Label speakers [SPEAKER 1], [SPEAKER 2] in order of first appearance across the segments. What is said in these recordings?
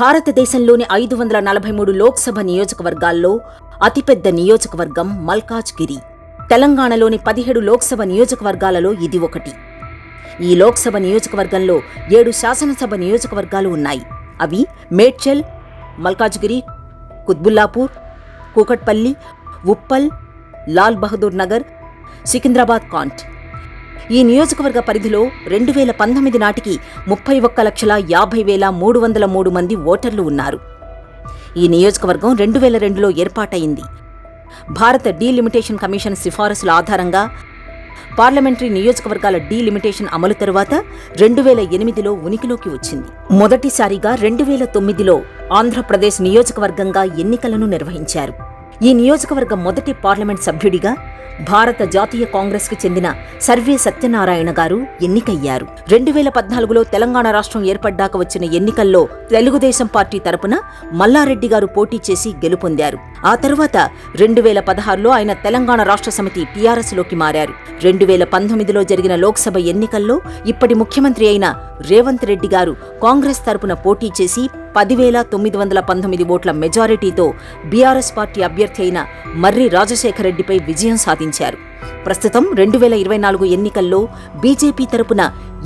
[SPEAKER 1] భారతదేశంలోని ఐదు వందల నలభై మూడు లోక్సభ నియోజకవర్గాల్లో అతిపెద్ద నియోజకవర్గం మల్కాజ్గిరి. తెలంగాణలోని పదిహేడు లోక్సభ నియోజకవర్గాలలో ఇది ఒకటి. ఈ లోక్సభ నియోజకవర్గంలో ఏడు శాసనసభ నియోజకవర్గాలు ఉన్నాయి. అవి మేడ్చల్ మల్కాజ్గిరి కుత్బుల్లాపూర్ కూకట్పల్లి ఉప్పల్ లాల్ బహదూర్ నగర్ సికింద్రాబాద్ కాంట్. ఈ నియోజకవర్గ పరిధిలో రెండు వేల పంతొమ్మిది నాటికి ముప్పై ఒక్క లక్షల యాభై వేల మూడు వందల మూడు మంది ఓటర్లు ఉన్నారు. ఈ నియోజకవర్గం రెండు వేల రెండులో ఏర్పాటైంది భారత డీలిమిటేషన్ కమిషన్ సిఫారసుల ఆధారంగా పార్లమెంటరీ నియోజకవర్గాల డీలిమిటేషన్ అమలు తరువాత రెండు వేల ఎనిమిదిలో ఉనికిలోకి వచ్చింది. మొదటిసారిగా రెండు వేల తొమ్మిదిలో ఆంధ్రప్రదేశ్ నియోజకవర్గంగా ఎన్నికలను నిర్వహించారు. ఈ నియోజకవర్గ మొదటి పార్లమెంట్ సభ్యుడిగా భారత జాతీయ కాంగ్రెస్కి చెందిన సర్వే సత్యనారాయణ గారు ఎన్నికయ్యారు. రెండు వేల పద్నాలుగులో తెలంగాణ రాష్ట్రం ఏర్పడ్డాక వచ్చిన ఎన్నికల్లో తెలుగుదేశం పార్టీ తరపున మల్లారెడ్డి గారు పోటీ చేసి గెలుపొందారు. ఆ తర్వాత రెండు వేల పదహారులో ఆయన తెలంగాణ రాష్ట్ర సమితి టీఆర్ఎస్లోకి మారారు. రెండు వేల పంతొమ్మిదిలో జరిగిన లోక్సభ ఎన్నికల్లో ఇప్పటి ముఖ్యమంత్రి అయిన రేవంత్ రెడ్డి గారు కాంగ్రెస్ తరపున పోటీ చేసి పదివేల తొమ్మిది వందల పంతొమ్మిది ఓట్ల మెజారిటీతో బీఆర్ఎస్ పార్టీ అభ్యర్థి అయిన మర్రి రాజశేఖర రెడ్డిపై విజయం సాధించారు. ప్రస్తుతం రెండు వేల ఇరవై నాలుగు ఎన్నికల్లో బీజేపీ తరపున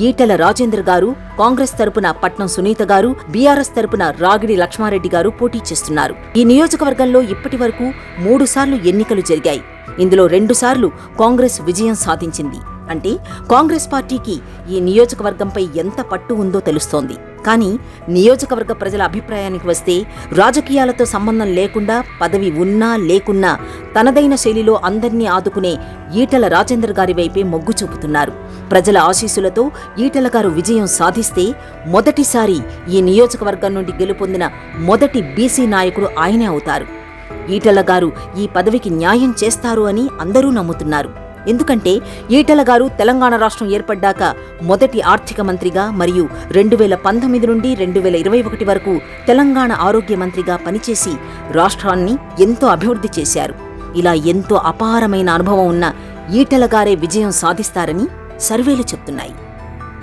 [SPEAKER 1] ఈటెల రాజేందర్ గారు కాంగ్రెస్ తరపున పట్నం సునీత గారు బీఆర్ఎస్ తరపున రాగిడి లక్ష్మారెడ్డి గారు పోటీ చేస్తున్నారు. ఈ నియోజకవర్గంలో ఇప్పటి వరకు మూడు సార్లు ఎన్నికలు జరిగాయి. ఇందులో రెండుసార్లు కాంగ్రెస్ విజయం సాధించింది. అంటే కాంగ్రెస్ పార్టీకి ఈ నియోజకవర్గంపై ఎంత పట్టు ఉందో తెలుస్తోంది. కానీ నియోజకవర్గ ప్రజల అభిప్రాయానికి వస్తే రాజకీయాలతో సంబంధం లేకుండా పదవి ఉన్నా లేకున్నా తనదైన శైలిలో అందర్నీ ఆదుకునే ఈటల రాజేందర్ గారి వైపే మొగ్గు చూపుతున్నారు. ప్రజల ఆశీస్సులతో ఈటల గారు విజయం సాధిస్తే మొదటిసారి ఈ నియోజకవర్గం నుండి గెలుపొందిన మొదటి బీసీ నాయకుడు ఆయనే అవుతారు. ఈటల గారు ఈ పదవికి న్యాయం చేస్తారు అని అందరూ నమ్ముతున్నారు. ఎందుకంటే ఈటల గారు తెలంగాణ రాష్ట్రం ఏర్పడ్డాక మొదటి ఆర్థిక మంత్రిగా మరియు రెండు వేల పంతొమ్మిది నుండి రెండు వేల ఇరవై ఒకటి వరకు తెలంగాణ ఆరోగ్య మంత్రిగా పనిచేసి రాష్ట్రాన్ని ఎంతో అభివృద్ధి చేశారు. ఇలా ఎంతో అపారమైన అనుభవం ఉన్న ఈటల గారే విజయం సాధిస్తారని సర్వేలు చెప్తున్నాయి.